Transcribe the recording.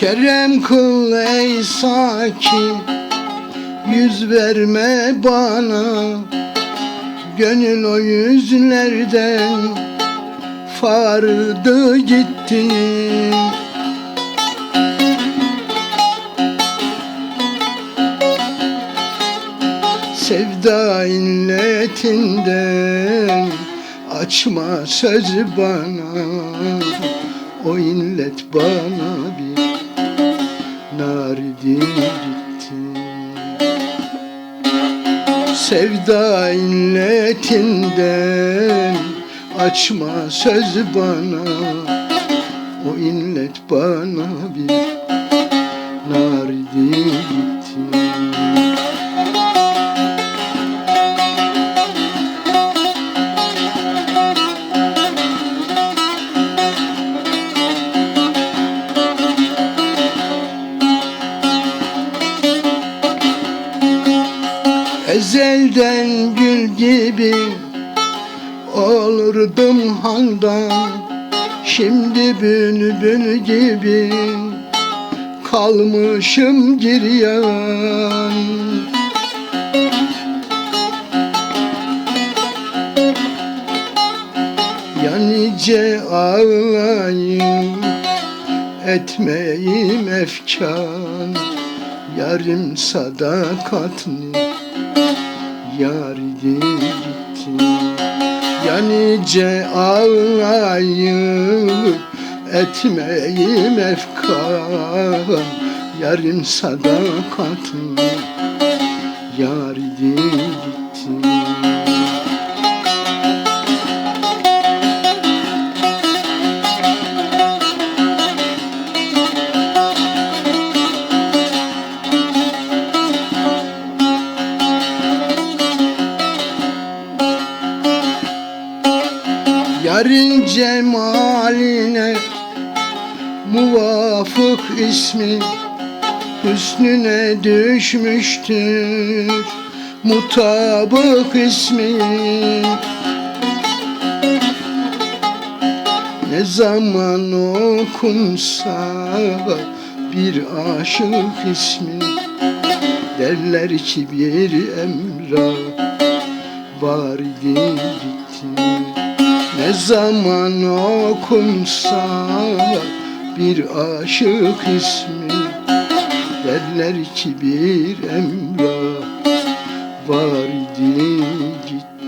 Kerem kıl ey saki Yüz verme bana. Gönül o yüzlerden Fardı gitti. Sevda illetinden Açma sözü bana. O illet bana bir Naridi gitti. Sevda illetinden Açma sözü bana. O illet bana bir Ezelden gül gibi olurdum handan. Şimdi bülbül gibi kalmışım giryan. Ya nice ağlayayım etmeyim efkan. Yarım sadakatni yar gitti. Ya nice ağlayıp etmeyim efkan Yarın sadakatın yar gitti Yarın cemaline muvafık ismi Hüsnüne düşmüştür. Mutabık ismi Ne zaman okunsa bir aşık ismi Derler ki bir emrah var idi gitti ne zaman okunsa bir aşık ismi Derler ki bir emrah var idi gitti